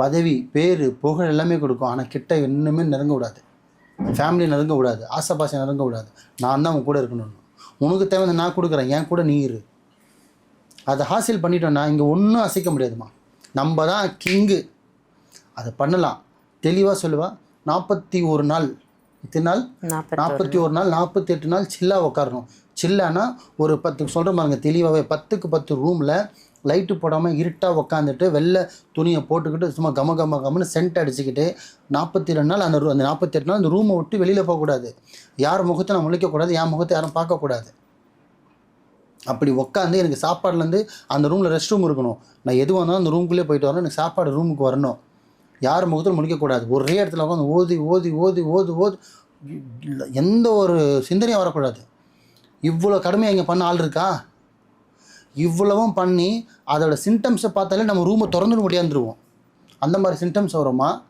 பதவி பேர் புகழ் எல்லாமே கொடுக்கும். ஆனால் கிட்ட இன்னுமே நெருங்க விடாது ஃபேமிலி நெருங்க விடாது ஆசைப்பாசை நெருங்க விடாது நான் தான் உன் கூட இருக்கணும் உனக்கு தேவை நான் கொடுக்குறேன். என் கூட நீ இரு. அதை ஹாசில் பண்ணிட்டோன்னா இங்கே ஒன்றும் அசைக்க முடியாதுமா நம்ம தான் கிங்கு அதை பண்ணலாம். தெளிவாக சொல்லுவா. நாற்பத்தி ஒரு நாள். இத்தனை நாள்? நாற்பத்தி ஒரு நாள் நாற்பத்தி எட்டு நாள் சில்லாக உட்காரணும் சில்லானா ஒரு பத்து சொல்கிற பாருங்க தெளிவாகவே பத்துக்கு பத்து ரூமில் லைட்டு போடாமல் இருட்டாக உக்காந்துட்டு வெள்ளை துணியை போட்டுக்கிட்டு சும்மா கம கம கமன்னு சென்ட் அடிச்சுக்கிட்டு நாற்பத்தி ரெண்டு நாள் அந்த ரூ அந்த நாற்பத்தி எட்டு நாள் அந்த ரூமை விட்டு வெளியில் போகக்கூடாது. யார் முகத்தை நான் முழிக்கக்கூடாது என் முகத்தை யாரும் பார்க்கக்கூடாது. அப்படி உட்காந்து எனக்கு சாப்பாடுலேருந்து அந்த ரூமில் ரெஸ்ட் ரூம் இருக்கணும். நான் எது வந்தாலும் அந்த ரூம்குள்ளே போயிட்டு வரணும் எனக்கு சாப்பாடு ரூமுக்கு வரணும். யார் முகத்தில் முடிக்கக்கூடாது ஒரே இடத்துல உட்காந்து ஓதி ஓதி ஓதி ஓது ஓது எந்த ஒரு சிந்தனையும் வரக்கூடாது. இவ்வளோ கடுமையாக இங்கே பண்ண ஆள் இருக்கா? இவ்வளவும் பண்ணி அதோட சிம்டம்ஸை பார்த்தாலே நம்ம ரூமை திறந்துட முடியாந்துருவோம். அந்த மாதிரி சிம்டம்ஸ் வருமா?